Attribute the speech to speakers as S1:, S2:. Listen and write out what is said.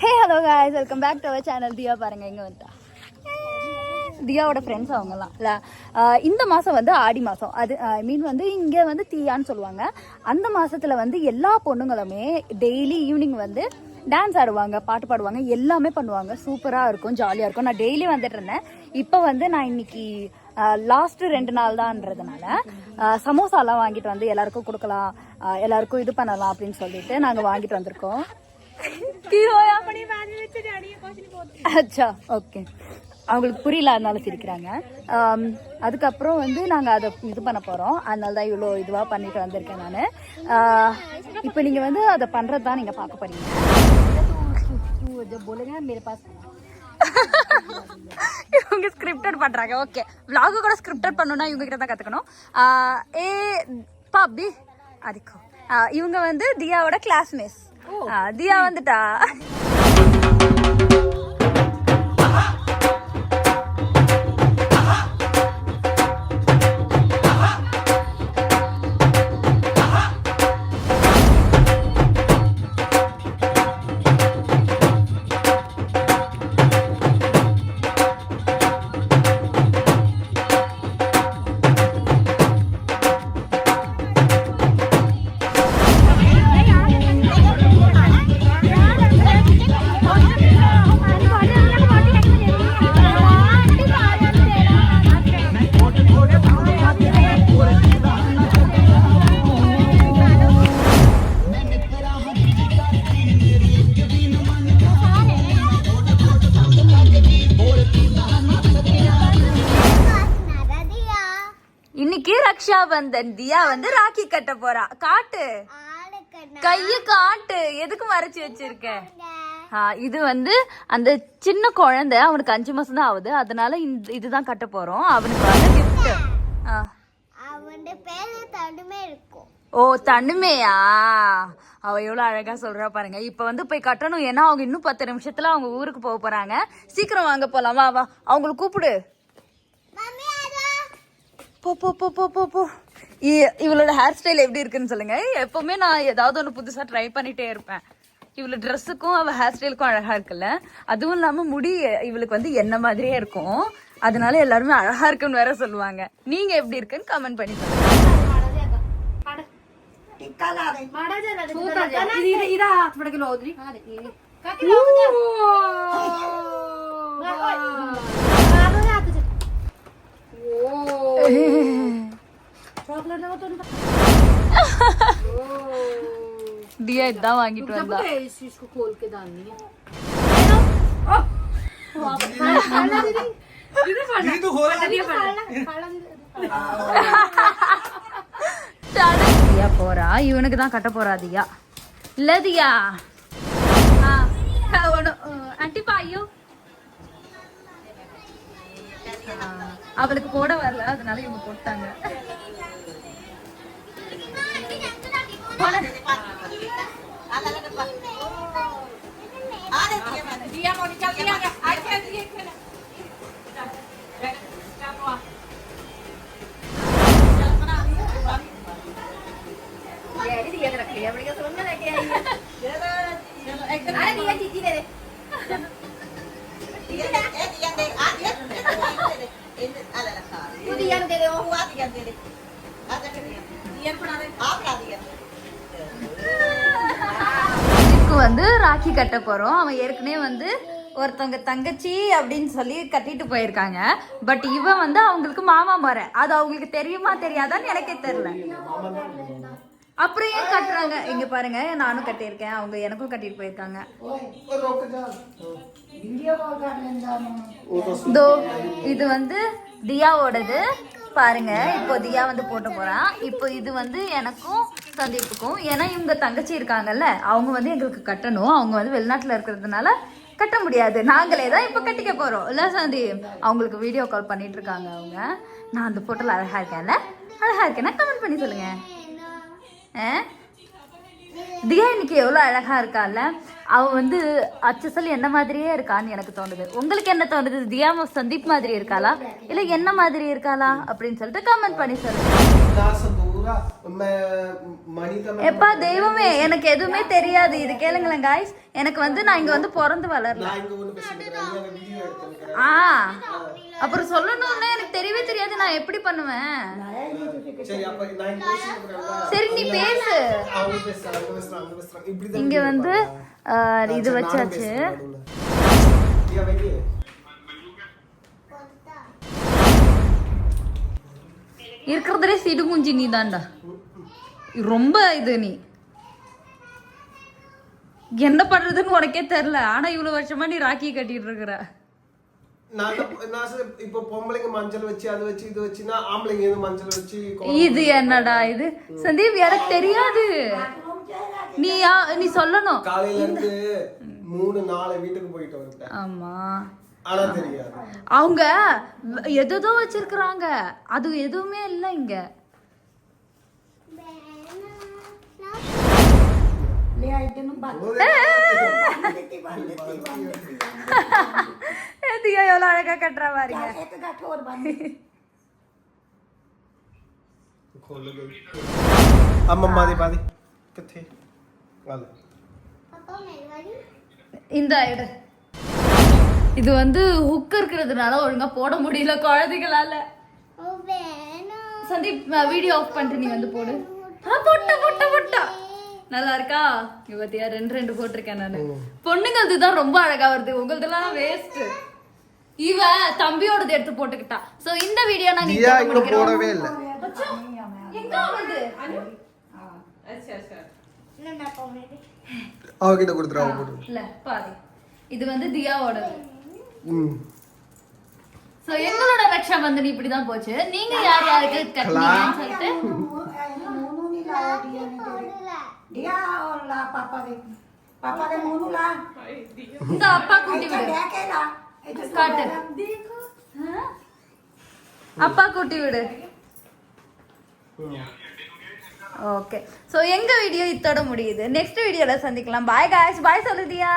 S1: Hey hello guys welcome back to our channel Diya பாருங்க இங்கே வந்துட்டா. தியாவோட ஃப்ரெண்ட்ஸ் அவங்கலாம் இல்லை? இந்த மாதம் வந்து ஆடி மாதம் அது ஐ மீன் வந்து இங்கே வந்து தீயான்னு சொல்லுவாங்க. அந்த மாதத்தில் வந்து எல்லா பொண்ணுங்களுமே டெய்லி ஈவினிங் வந்து டான்ஸ் ஆடுவாங்க பாட்டு பாடுவாங்க எல்லாமே பண்ணுவாங்க. சூப்பராக இருக்கும் ஜாலியாக இருக்கும். நான் டெய்லி வந்துட்டு இருந்தேன் இப்போ வந்து நான் இன்னைக்கு லாஸ்ட் ரெண்டு நாள் தான்றதுனால சமோசாலாம் வாங்கிட்டு வந்து எல்லாருக்கும் கொடுக்கலாம் எல்லாருக்கும் இது பண்ணலாம் அப்படின்னு சொல்லிட்டு நாங்கள் வாங்கிட்டு வந்திருக்கோம். ਕੀ ਹੋਇਆ ਆਪਣੀ ਬਾਜ ਵਿੱਚ ਜਾਣੀ ਕੁਝ ਨਹੀਂ ਬੋਲਦੀ ਅੱਛਾ ஓகே அவங்களுக்கு புரியல அதனால சிரிக்கிறாங்க ஆம், அதுக்கப்புறம் வந்து நாங்கள் அதை இது பண்ண போகிறோம் அதனால தான் இவ்வளோ இதுவாக பண்ணிட்டு வந்திருக்கேன் நான் இப்போ நீங்கள் வந்து அதை பண்ணுறது தான் நீங்கள் பார்க்க போறீங்க இவங்க ஸ்கிரிப்டட் பண்றாங்க ஓகே vlog கூட ஸ்கிரிப்டட் பண்ணணும்னா இவங்க கிட்ட தான் கத்துக்கணும் ஆஹ் ஏ பாபி அதுக்கும் ஆஹ் இவங்க வந்து தியாவோட கிளாஸ்மேட்ஸ் தியா வந்துட்டா. ரக்ஷா பந்தன் தியா வந்து ராக்கி கட்ட போறா. காட்டு. கைய காட்டு. எதுக்கு மறைச்சு வச்சிருக்க? இது வந்து அந்த சின்ன குழந்தை அவனுக்கு அஞ்சு மாசம் தான் ஆகுது. அதனால இந்த இதுதான் கட்ட போறோம். அவனுக்கு வந்து கிஃப்ட் ஓ தண்ணுமையா அவ எவ்வளவு அழகா சொல்றா பாருங்க. இப்ப வந்து போய் கட்டணும். ஏன்னா அவங்க இன்னும் பத்து நிமிஷத்துல அவங்க ஊருக்கு போக போறாங்க. சீக்கிரம் வாங்க போலாம்? வா அவங்கள கூப்பிடு. போ போ போ போ போ போ இ- இவளோட ஹேர் ஸ்டைல் எப்படி இருக்குன்னு சொல்லுங்க எப்பவுமே நான் ஏதாவது ஒன்று புதுசாக ட்ரை பண்ணிட்டே இருப்பேன் இவளோட ட்ரெஸ்ஸுக்கும் அவள் ஹேர் ஸ்டைலுக்கும் அழகா இருக்குல்ல அதுவும் இல்லாமல் முடி இவளுக்கு வந்து என்ன மாதிரியே இருக்கும் அதனால எல்லாருமே அழகா இருக்குன்னு வேற சொல்லுவாங்க நீங்க எப்படி இருக்குன்னு கமெண்ட் பண்ணி சொல்லுங்க தியா இதான் வாங்கிட்டு வந்தா தியா போறா இவனுக்கு தான் கட்ட போறா தியா இல்ல தியா ஆ, ஒண்ணு, அஹ், ஆண்டி பாயோ ஆ, அவளுக்கு போட வரல அதனால இவங்க போட்டாங்க. இதுக்கு வந்து ராக்கி கட்ட போறோம். அவன் ஏற்கனவே வந்து ஒருத்தவங்க தங்கச்சி அப்படின்னு சொல்லி கட்டிட்டு போயிருக்காங்க. பட் இவன் வந்து அவங்களுக்கு மாமா மாற. அது அவங்களுக்கு தெரியுமா தெரியாதான்னு எனக்கே தெரியல. அப்புறம் ஏன் கட்டுறாங்க? இங்க பாருங்க நானும் கட்டியிருக்கேன். அவங்க எனக்கும் கட்டிட்டு போயிருக்காங்க. தோ இது வந்து தியாவோடது. பாருங்க இப்போ தியா வந்து போட்டு போறான் இப்போ இது வந்து எனக்கும் சந்தீப்புக்கும். ஏன்னா இவங்க தங்கச்சி இருக்காங்கல்ல அவங்க வந்து எங்களுக்கு கட்டணும். அவங்க வந்து வெளிநாட்டுல இருக்கிறதுனால கட்ட முடியாது. நாங்களே தான் இப்போ கட்டிக்க போறோம். இல்ல சந்தீப்? அவங்களுக்கு வீடியோ கால் பண்ணிட்டு இருக்காங்க அவங்க. நான் அந்த போட்டோல அழகா இருக்கேன்ல. அழகா இருக்கேன்னா கமெண்ட் பண்ணி சொல்லுங்க. ஆ? தியா இன்னைக்கு எவ்வளோ அழகா இருக்கால அவன் வந்து அச்சசல் என்ன மாதிரியே இருக்கான்னு எனக்கு தோணுது. உங்களுக்கு என்ன தோணுது? தியாம சந்தீப் மாதிரி இருக்காளா? இல்ல என்ன மாதிரி இருக்காளா? அப்படின்னு சொல்லிட்டு கமெண்ட் பண்ணி சொல்லுங்க. எப்பா தெய்வமே எனக்கு எதுவுமே தெரியாது. இது கேளுங்களேன் காய்ஸ் எனக்கு வந்து நான் இங்க வந்து பிறந்து வளரல. ஆ. அப்புறம் சொல்லணும்னா எனக்கு தெரியவே தெரியாது. நான் எப்படி பண்ணுவேன்?
S2: சரி
S1: நீ பேசு. இங்க வந்து இது வச்சாச்சு. இருக்கிறதுலே சிடுகுஞ்சி நீ தான்டா ரொம்ப இது நீ. என்ன பண்றதுன்னு உனக்கே தெரியல. ஆனா இவ்வளவு வருஷமா நீ ராக்கி கட்டிட்டு இருக்கிற.
S2: இது வச்சுன்னா ஆம்பளைங்க எது மஞ்சள் வச்சு கோ-
S1: இது என்னடா இது? சந்தீப் எனக்கு தெரியாது. நீ யா- நீ சொல்லணும்.
S2: காலையில இருந்து மூணு நாலு வீட்டுக்கு போயிட்டு வந்துட்டேன்
S1: ஆமா. அவங்க எதோ வச்சிருக்கிறாங்க. அது எதுவுமே இல்ல இங்க. தியா எவ்வளோ அழகா கட்டுற பாருங்க.
S2: அம்மம்மா
S3: दी பாதி ਕਿੱਥੇ
S1: இந்த எடு இது வந்து ஹுக் இருக்கிறதுனால ஒழுங்கா போட முடியல குழந்தைகளால. சந்தீப் வீடியோ ஆஃப் பண்ணிட்டு நீ வந்து போடு. போட்ட போட்ட போட்டா. நல்லா இருக்கா? இவத்தியா ரெண்டு ரெண்டு போட்டிருக்கேன் நான். பொண்ணுங்களது தான் ரொம்ப அழகா வருது. உங்களதுலாம் வேஸ்ட்டு இவ தம்பியோடது எடுத்து போட்டுக்கிட்டா. சோ இந்த வீடியோ நாங்க
S2: இயா
S1: இங்க
S2: போடவே இல்ல.
S1: எங்க
S3: அவனது அனு? அச்சா அச்சா
S2: நான் போவேன் அவ கிட்ட கொடுத்துறா
S1: இல்ல பாரு. இது வந்து தியாவோட
S2: ம்.
S1: சோ எங்களோட ரக்ஷா பந்தன் இப்படி தான் போச்சு. நீங்க யார் யாருக்கு கட்டீங்கன்னு சொல்லிட்டு?
S4: பாப்பா பாப்பா
S1: இந்த அப்பா குட்டி விடு. அப்பா கூட்டி விடு ஓகே சோ எங்க வீடியோ இத்தோட முடியுது? நெக்ஸ்ட் வீடியோல சந்திக்கலாம். Bye guys bye சொல்லுதியா.